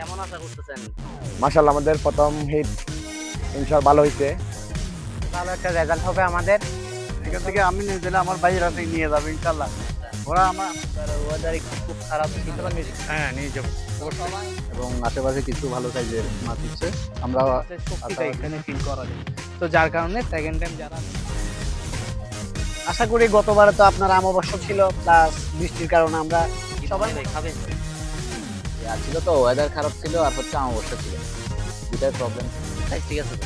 কেমন আশা করতেছেন? আমাদের প্রথম হিট ইনশাল ভালো হয়েছে ভালো একটা রেজাল্ট হবে আমাদের। এখান থেকে আমি নিয়ে দিলে আমার নিয়ে যাবে ইনশাল্লাহ ওরা আমার ওয়েদার একটু খুব খারাপ ছিল হ্যাঁ নিয়ে যাব। এবং আশেপাশে কিছু ভালো সাইজের মাছ হচ্ছে। আমরা এখানে ফিল করা। যায় তো যার কারণে সেকেন্ড টাইম যারা আশা করি গতবারে তো আপনার অমাবস্যা ছিল প্লাস বৃষ্টির কারণে আমরা সবাই খাবেন। আর ছিল তো ওয়েদার খারাপ ছিল, আর হচ্ছে ছিল দুটাই প্রবলেম তাই ঠিক আছে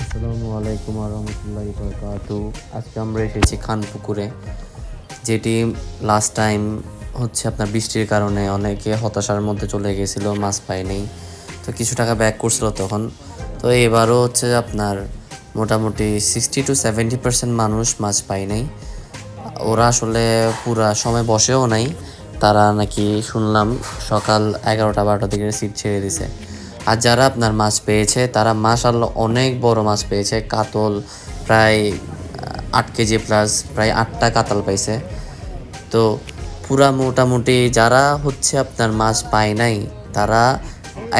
আসসালামু আলাইকুম রহমতুল্লাহি আজকে আমরা এসেছি খানপুকুরে, যেটি লাস্ট টাইম হচ্ছে আপনার বৃষ্টির কারণে অনেকে হতাশার মধ্যে চলে গেছিল, মাছ পায়নি। তো কিছু টাকা ব্যাক করছিল তখন। তো এবারও হচ্ছে আপনার মোটামুটি সিক্সটি টু সেভেন্টি পার্সেন্ট মানুষ মাছ পায় নাই। ওরা আসলে পুরা সময় বসেও নাই। তারা নাকি শুনলাম সকাল এগারোটা বারোটার দিকে সিট ছেড়ে দিছে। আর যারা আপনার মাছ পেয়েছে, তারা মাশাল্লাহ অনেক বড় মাছ পেয়েছে। কাতল প্রায় আট কেজি প্লাস প্রায় আটটা কাতাল পাইছে। তো পুরা মোটামুটি যারা হচ্ছে আপনার মাছ পায় নাই, তারা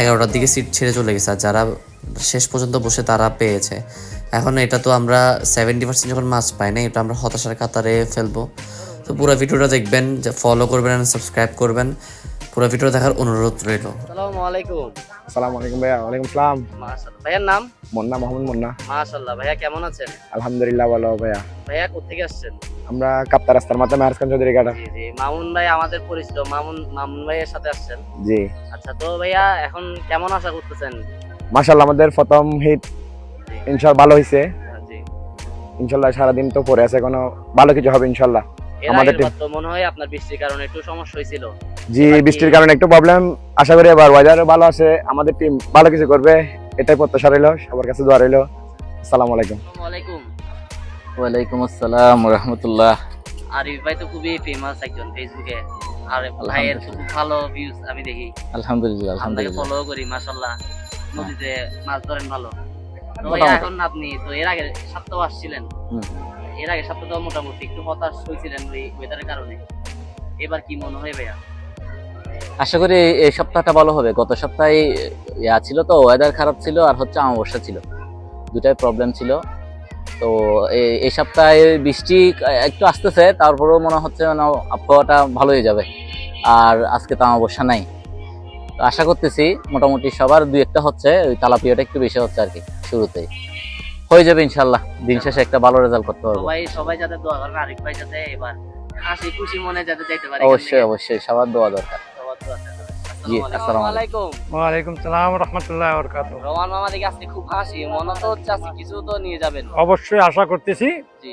এগারোটার দিকে সিট ছেড়ে চলে গেছে। আর যারা শেষ পর্যন্ত বসে তারা পেয়েছে। এখন এটা তো আমরা সেভেন্টি পার্সেন্ট যখন মাছ পাই না এটা আমরা হতাশার কাতারে ফেলব। তো পুরো ভিডিওটা দেখবেন ফলো করবেন সাবস্ক্রাইব করবেন। পুরো ভিডিও দেখার অনুরোধ রইল। আসসালামু আলাইকুম। আসসালামু আলাইকুম ভাইয়া ওয়ালাইকুম সালাম। মাশাআল্লাহ। ভাইয়ার নাম? মুন্না মোহাম্মদ মুন্না। মাশাআল্লাহ। ভাইয়া কেমন আছেন? আলহামদুলিল্লাহ ভালো ভাইয়া। ভাইয়া কোথেকে আসছেন? আমরা কাপ্তা রাস্তার মাথায় মেহারখান চৌধুরী ঘাটা জি জি। মামুন ভাই আমাদের পরিচিত। মামুন মামুন ভাইয়ের সাথে আসছেন। জি। আচ্ছা তো ভাইয়া এখন কেমন আশা করতেছেন? মাশাল্লাহ আমাদের প্রথম হিট ইনশাল ভালো হয়েছে ইনশাল্লাহ সারাদিন তো পরে আছে কোনো ভালো কিছু হবে ইনশাল্লাহ আমাদের তো মনে হয় আপনার বৃষ্টির কারণে একটু সমস্যা হয়েছিল জি বৃষ্টির কারণে একটু প্রবলেম আশা করি এবার ওয়েদার ভালো আছে আমাদের টিম ভালো কিছু করবে এটাই প্রত্যাশা রইল সবার কাছে দোয়া রইল। আসসালামু আলাইকুম। আসসালামু ওয়ালাইকুম আসসালাম রহমতুল্লাহ আরিফ ভাই তো খুবই ফেমাস একজন ফেসবুকে আর ভাইয়ের খুব ভালো ভিউজ আমি দেখি। আলহামদুলিল্লাহ আলহামদুলিল্লাহ। ফলো করি মাশাআল্লাহ। নদীতে মাছ ধরেন ভালো। তো এখন আপনি তো এর আগে সপ্তাহ আসছিলেন। এর আগে সপ্তাহ তো মোটামুটি একটু হতাশ হয়েছিলেন ওই ওয়েদারের কারণে। এবার কি মনে হয় ভাইয়া? আশা করি এই সপ্তাহটা ভালো হবে। গত সপ্তাহে ইয়া ছিল তো ওয়েদার খারাপ ছিল আর হচ্ছে অমাবস্যা ছিল। দুটাই প্রবলেম ছিল। তো এই সপ্তাহে বৃষ্টি একটু আসতেছে তারপরেও মনে হচ্ছে আবহাওয়াটা ভালো হয়ে যাবে। আর আজকে তো অমাবস্যা নাই। আশা করতেছি মোটামুটি সবার দুই একটা হচ্ছে ওই তালাপিয়াটা একটু বেশি হচ্ছে আর কি শুরুতেই। হয়ে যাবে ইনশাল্লাহ দিন শেষে একটা ভালো রেজাল্ট করতে পারব। সবাই সবাই যাতে দোয়া করেন আরিফ ভাই যাতে এবার হাসি খুশি মনে যাতে যাইতে পারে অবশ্যই অবশ্যই সবার দোয়া দরকার। জি, আসসালামু আসসালামু আলাইকুম। ওয়ালাইকুম সালাম রহমতুল্লাহ বরকাত। রোমান মামা দিকে আজকে খুব হাসি মনে তো হচ্ছে আজকে কিছু তো নিয়ে যাবেন। অবশ্যই আশা করতেছি জি।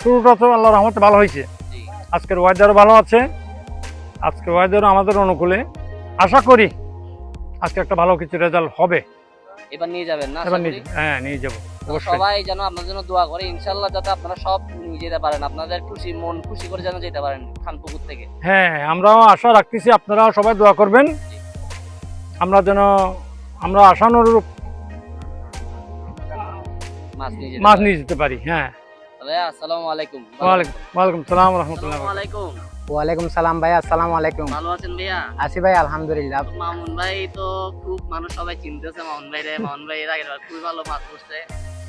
শুরুটা তো আল্লাহ রহমতে ভালো হয়েছে। জি। আজকের ওয়েদারও ভালো আছে আজকের ওয়েদারও আমাদের অনুকূলে। আশা করি আজকে একটা ভালো কিছু রেজাল্ট হবে। এবার নিয়ে যাবেন না এবার নিয়ে হ্যাঁ নিয়ে যাব সবাই যেন আপনার জন্য দোয়া করে ইনশাল্লাহ যাতে আপনারা সব নিয়ে যেতে পারেন আপনাদের খুশি মন খুশি করে যেন যেতে পারেন খানপুকুর থেকে। হ্যাঁ আমরাও আশা রাখতেছি আপনারাও সবাই দোয়া করবেন। আমরা যেন আমরা আশানুরূপ মাছ নিয়ে যেতে পারি। হ্যাঁ। আসসালামু আলাইকুম। ওয়ালাইকুম ওয়ালাইকুম সালাম রহমতুল্লাহ আলাইকুম। ওয়ালাইকুম সালাম ভাই আসসালামু আলাইকুম। ভালো আছেন ভাইয়া? আসি ভাই আলহামদুলিল্লাহ। মামুন ভাই তো খুব মানুষ সবাই চিনতেছে মামুন ভাই রে। মামুন ভাই এর আগের খুবই ভালো মাছ করছে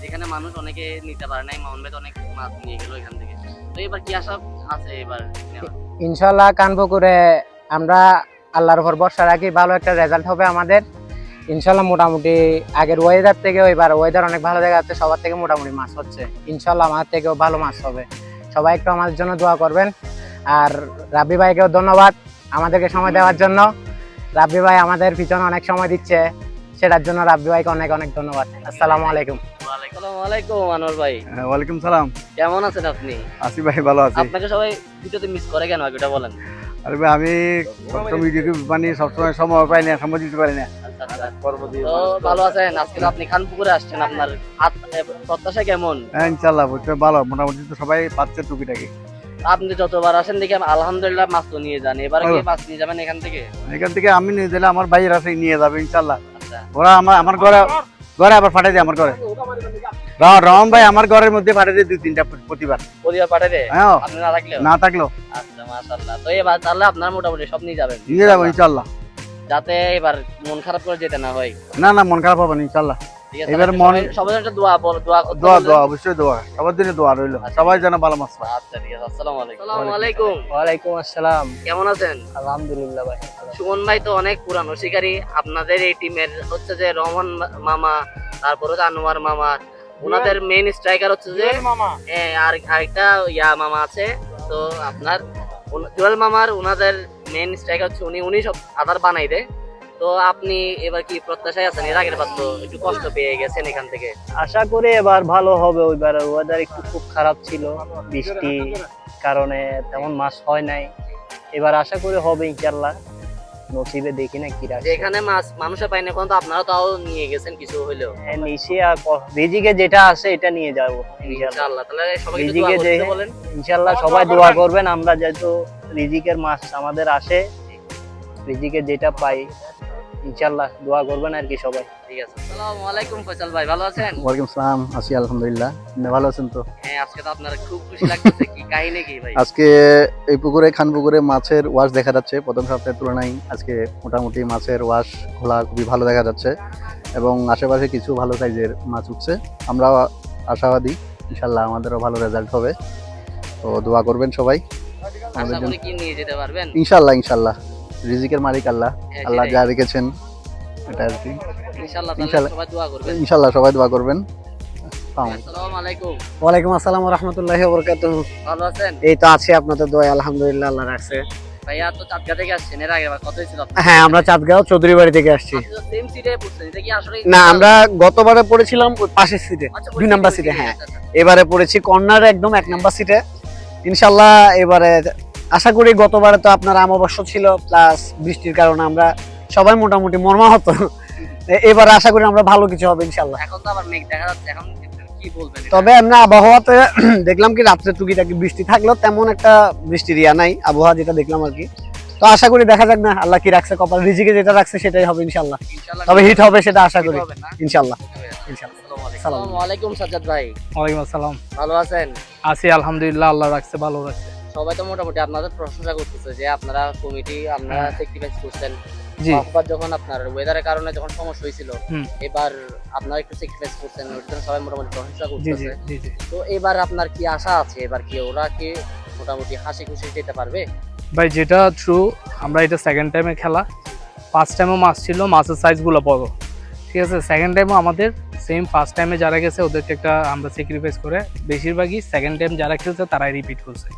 যেখানে মানুষ অনেকে নিতে পারে নাই মামুন ভাই তো অনেক মাছ নিয়ে গেল এখান থেকে। তো এবার কি আশা আছে এবার? কানপুকুরে আমরা আল্লাহর উপর ভরসা রাখি ভালো একটা রেজাল্ট হবে আমাদের। ইনশাল্লাহ মোটামুটি আগের ওয়েদার থেকে এবার ওয়েদার অনেক ভালো দেখা যাচ্ছে সবার থেকে মোটামুটি মাছ হচ্ছে। ইনশাল্লাহ আমাদের থেকেও ভালো মাছ হবে। সবাই একটু আমাদের জন্য দোয়া করবেন। আর রাব্বি ভাইকেও ধন্যবাদ আমাদেরকে সময় দেওয়ার জন্য। রাব্বি ভাই আমাদের পিছনে অনেক সময় দিচ্ছে সেটার জন্য রাব্বি ভাইকে অনেক অনেক ধন্যবাদ। আসসালামু আলাইকুম। আসসালামু আনোয়ার ভাই। ওয়ালাইকুম সালাম। কেমন আছেন আপনি? আসি ভাই ভালো আছি। আপনাকে সবাই ভিডিওতে মিস করে কেন আগে ওটা বলেন। আরে ভাই আমি ভিডিও মানে সবসময় সময় পাই না সময় দিতে পারি না। আচ্ছা আচ্ছা। তো ভালো আছেন? আজকে তো আপনি খানপুকুরে আসছেন আপনার প্রত্যাশা কেমন? হ্যাঁ ইনশাল্লাহ ভালো। মোটামুটি তো সবাই পাচ্ছে টুকিটাকি। আপনি যতবার আসেন দেখি আলহামদুলিল্লাহ মাছ তো নিয়ে যান। এবার কি মাছ নিয়ে যাবেন এখান থেকে? এখান থেকে আমি নিয়ে দিলে আমার বাইরে আছে নিয়ে যাবে ইনশাল্লাহ আচ্ছা। ওরা আমার আমার ঘরে ঘরে আবার পাঠাই দেয় আমার ঘরে। রহম ভাই আমার ঘরের মধ্যে দুই তিনটা প্রতিবার। পরিবার পাঠাবে হ্যাঁ। আপনি না না থাকল আচ্ছা মাশাআল্লাহ। তো এবার তাহলে আপনার মোটামুটি সব নিয়ে যাবেন? নিয়ে যাব ইনশাল্লাহ যাতে এবার মন খারাপ করে যেতে না হয়। না না মন খারাপ হবে না ইনশাল্লাহ এবার মন- সবার একটা দোয়া বল দোয়া দোয়া দোয়া অবশ্যই দোয়া। সবার দিনে দোয়া রইল। সবাই যেন ভালো মাছ পায়। আচ্ছা ঠিক আছে আসসালামু আলাইকুম। আসসালামু আলাইকুম। ওয়ালাইকুম আসসালাম। কেমন আছেন? আলহামদুলিল্লাহ ভাই। সুমন ভাই তো অনেক পুরানো শিকারী। আপনাদের এই টিমের হচ্ছে যে রহমান মামা তারপরে আনোয়ার মামা। ওনাদের মেইন স্ট্রাইকার হচ্ছে যে আর আরেকটা ইয়া মামা আছে। তো আপনার উন- জুয়েল মামার ওনাদের মেইন স্ট্রাইকার হচ্ছে উনি। উনি সব আধার বানাই দেয়। তো আপনি এবার কি প্রত্যাশায় আছেন? এর আগের বার তো একটু কষ্ট পেয়ে গেছেন এখান থেকে। আশা করি এবার ভালো হবে ওইবার ওয়েদার একটু খুব খারাপ ছিল বৃষ্টি কারণে তেমন মাছ হয় নাই। এবার আশা করি হবে ইনশাল্লাহ নসিবে দেখি না কি রাখে যেখানে মাছ মানুষে পায় না এখন তো আপনারা তাও নিয়ে গেছেন কিছু হইলেও। হ্যাঁ, নিশি আর রিজিকে যেটা আছে এটা নিয়ে যাব ইনশাআল্লাহ। তাহলে সবাই রিজিকে দোয়া যে করতে বলেন। ইনশাল্লাহ সবাই দোয়া করবেন আমরা যেহেতু রিজিকের মাছ আমাদের আসে রিজিকে যেটা পাই। ইনশাল্লাহ দোয়া করবেন আর কি সবাই। ঠিক আছে। আসসালামু আলাইকুম ফয়সাল ভাই ভালো আছেন? ওয়ালাইকুম সালাম আছি আলহামদুলিল্লাহ। ভালো আছেন তো? হ্যাঁ আজকে তো আপনার খুব খুশি লাগতেছে। কি কাহিনী কি ভাই? আজকে এই পুকুরে খান পুকুরে মাছের ওয়াশ দেখা যাচ্ছে। প্রথম সপ্তাহের তুলনায় আজকে মোটামুটি মাছের ওয়াশ খোলা খুবই ভালো দেখা যাচ্ছে এবং আশেপাশে কিছু ভালো সাইজের মাছ উঠছে। আমরা আশাবাদী ইনশাল্লাহ আমাদেরও ভালো রেজাল্ট হবে। তো দোয়া করবেন সবাই। আমাদের জন্য কি নিয়ে যেতে পারবেন? ইনশাল্লাহ ইনশাল্লাহ রিজিকের মালিক আল্লাহ। হ্যাঁ, আল্লাহ যা রেখেছেন এটা আর কি। ইনশাআল্লাহ তাহলে ইনশাআল্লাহ। সবাই দোয়া করবেন। ইনশাল্লাহ সবাই দোয়া করবেন। আসসালামু আলাইকুম। আসসালামু আলাইকুম। ওয়ালাইকুম আসসালাম রহমতুল্লাহ বরকাত ভালো আছেন? এই তো আছি আপনাদের দোয়া আলহামদুলিল্লাহ আল্লাহ রাখছে। ভাইয়া তো চাঁদগা থেকে আসছেন এর আগে কত ছিল হ্যাঁ আমরা চাঁদগাঁও চৌধুরী বাড়ি থেকে আসছি। আপনি তো সেম সিটে বসছেন এটা কি আসলে না আমরা গতবারে পড়েছিলাম পাশের সিটে আচ্ছা, দুই নাম্বার সিটে, হ্যাঁ। আচ্ছা, আচ্ছা। এবারে পড়েছি কর্নারে একদম এক নাম্বার সিটে ইনশাল্লাহ এবারে আশা করি গতবারে তো আপনার আমাবস্য ছিল প্লাস বৃষ্টির কারণে আমরা সবাই মোটামুটি মর্মাহত। এবারে আশা করি আমরা ভালো কিছু হবে ইনশাল্লাহ। এখন তো আবার মেঘ দেখা যাচ্ছে এখন কি বলবেন এটা? তবে এমনি আবহাওয়াতে দেখলাম কি রাত্রে টুকিটাকি বৃষ্টি থাকলেও তেমন একটা বৃষ্টির ইয়া নাই আবহাওয়া যেটা দেখলাম আর কি। তো আশা করি দেখা যাক না আল্লাহ কি রাখছে কপাল রিজিকে যেটা রাখছে সেটাই হবে ইনশাল্লাহ। তবে হিট হবে সেটা আশা করি হবে না? ইনশাল্লাহ। ইনশাআল্লাহ আসসালামু আলাইকুম সাজ্জাদ ভাই। ওয়ালাইকুম আসসালাম। ভালো আছেন? আছি আলহামদুলিল্লাহ আল্লাহ রাখছে ভালো রাখছে। সবাই তো মোটামুটি আপনাদের প্রশংসা করতেছে যে আপনারা কমিটি আপনারা সেক্রিফাইস করছেন। জি। যখন আপনার ওয়েদারের কারণে যখন সমস্যা হয়েছিল এবার আপনারা একটু সেক্রিফাইস করছেন ওর জন্য সবাই মোটামুটি প্রশংসা করতেছে। তো এবার আপনার কি আশা আছে? এবার কি ওরা কি মোটামুটি হাসি খুশি যেতে পারবে? ভাই যেটা ট্রু আমরা এটা সেকেন্ড টাইমে খেলা। ফার্স্ট টাইমও মাছ ছিল মাছের সাইজগুলো বড়। ঠিক আছে? সেকেন্ড টাইমও আমাদের সেম ফার্স্ট টাইমে যারা গেছে ওদেরকে একটা আমরা স্যাক্রিফাইস করে বেশিরভাগই সেকেন্ড টাইম যারা খেলছে তারাই রিপিট করছে।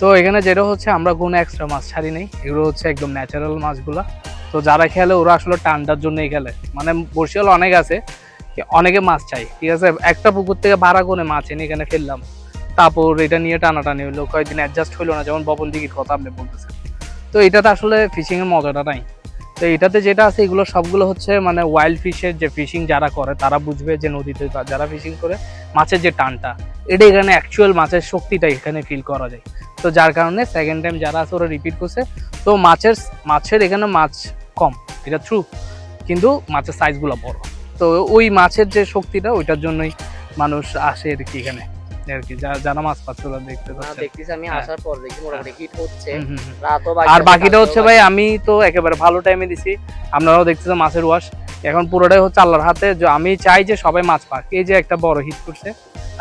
তো এখানে যেটা হচ্ছে, আমরা কোনো এক্সট্রা মাছ ছাড়ি নেই। এগুলো হচ্ছে একদম ন্যাচারাল মাছগুলো। তো যারা খেলে, ওরা আসলে টান্ডার জন্যই খেলে। মানে বর্ষিয়াল অনেক আছে অনেকে মাছ চাই ঠিক আছে? একটা পুকুর থেকে ভাড়া করে মাছ এনে এখানে ফেললাম। তারপর এটা নিয়ে টানাটানি হইল কয়েকদিন অ্যাডজাস্ট হইল না, যেমন বপন দিঘির কথা আপনি বলতেছেন। তো এটাতে আসলে ফিশিংয়ের মজাটা নাই। তো এটাতে যেটা আছে, এগুলো সবগুলো হচ্ছে মানে ওয়াইল্ড ফিশের যে ফিশিং যারা করে, তারা বুঝবে যে নদীতে যারা ফিশিং করে, মাছের যে টানটা, এটা এখানে অ্যাকচুয়াল মাছের শক্তিটা এখানে ফিল করা যায়। তো যার কারণে সেকেন্ড টাইম যারা আছে, ওরা রিপিট করছে। তো মাছের মাছের এখানে মাছ কম, এটা ট্রু কিন্তু মাছের সাইজগুলো বড়। তো ওই মাছের যে শক্তিটা, ওইটার জন্যই মানুষ আসে আর কি এখানে। আর কি যারা মাছ পাচ্ছে ওরা দেখতে পাচ্ছেন। দেখতেছি আমি হ্যাঁ। আসার পর দেখি মোটামুটি হিট হচ্ছে। হুম, হুম। রাতও আর বাকিটা হচ্ছে ভাই আমি তো একেবারে ভালো টাইমে দিছি। আপনারাও দেখতেছেন মাছের ওয়াশ এখন পুরোটাই হচ্ছে আল্লাহর হাতে। যে আমি চাই যে সবাই মাছ পাক। এই যে একটা বড় হিট করছে।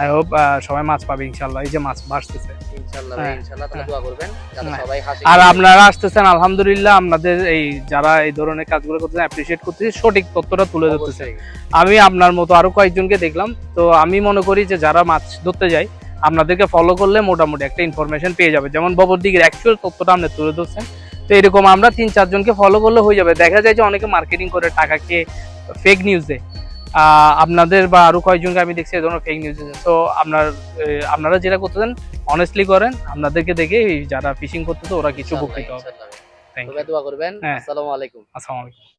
আই হোপ সবাই মাছ পাবে ইনশাল্লাহ এই যে মাছ ভাসতেছে। ইনশাআল্লাহ হ্যাঁ, ইনশাআল্লাহ হ্যাঁ। দোয়া করবেন। যাতে। সবাই হাসি আর আপনারা আসতেছেন আলহামদুলিল্লাহ আপনাদের এই যারা এই ধরনের কাজগুলো করতেছেন অ্যাপ্রিসিয়েট করতেছি সঠিক তথ্যটা তুলে ধরতেছে আমি আপনার মতো আরও কয়েকজনকে দেখলাম। তো আমি মনে করি যে যারা মাছ ধরতে যায় আপনাদেরকে ফলো করলে মোটামুটি একটা ইনফরমেশন পেয়ে যাবে। যেমন ববরদিকের অ্যাকচুয়াল তথ্যটা আপনি তুলে ধরছেন। তো এরকম আমরা তিন চারজনকে ফলো করলে হয়ে যাবে। দেখা যায় যে অনেকে মার্কেটিং করে টাকা খেয়ে ফেক নিউজ নিউজে আপনাদের বা আরও কয়েকজনকে আমি দেখছি এই ধরনের ফেক নিউজ তো আপনার আপনারা যেটা করতেছেন অনেস্টলি করেন আপনাদেরকে দেখে যারা ফিশিং করতেছে ওরা কিছু উপকৃত হবে। দোয়া করবেন। হ্যাঁ। আসসালামু আলাইকুম। আসসালামু আলাইকুম।